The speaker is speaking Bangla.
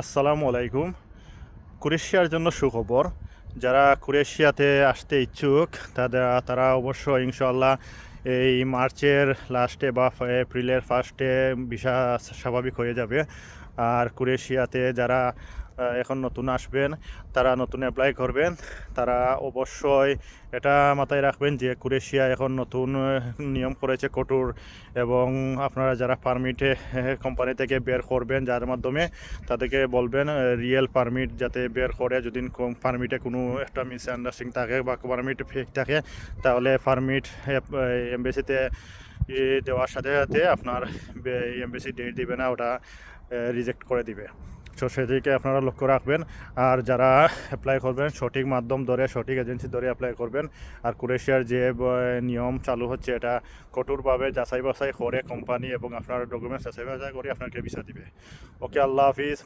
আসসালামু আলাইকুম। ক্রোয়েশিয়ার জন্য সুখবর। যারা ক্রোয়েশিয়াতে আসতে ইচ্ছুক, তাদের, তারা অবশ্য ইনশাল্লাহ এই মার্চের লাস্টে বা এপ্রিলের ফার্স্টে ভিসা স্বাভাবিক হয়ে যাবে। আর ক্রোয়েশিয়াতে যারা এখন নতুন আসবেন, তারা নতুন অ্যাপ্লাই করবেন, তারা অবশ্যই এটা মাথায় রাখবেন যে ক্রোয়েশিয়া এখন নতুন নিয়ম করেছে কঠোর এবং আপনারা যারা পারমিটে কোম্পানি থেকে বের করবেন যার মাধ্যমে তাদেরকে বলবেন রিয়েল পারমিট যাতে বের করে, যদি পারমিটে কোনো একটা মিসআন্ডারস্ট্যান্ডিং থাকে বা পারমিট ফেক থাকে, তাহলে পারমিট এমবেসিতে দেওয়ার সাথে সাথে আপনার এমবেসি ডেট দিবে না, ওটা রিজেক্ট করে দিবে। সো সেদিকে আপনারা লক্ষ্য রাখবেন। আর যারা অ্যাপ্লাই করবেন, সঠিক মাধ্যম ধরে, সঠিক এজেন্সি ধরে অ্যাপ্লাই করবেন। আর ক্রোয়েশিয়ার যে নিয়ম চালু হচ্ছে, এটা কঠোরভাবে যাচাই বাছাই করে কোম্পানি এবং আপনার ডকুমেন্টস যাচাই বাছাই করে আপনাকে ভিসা দিবে। ওকে আল্লাহ হাফিজ।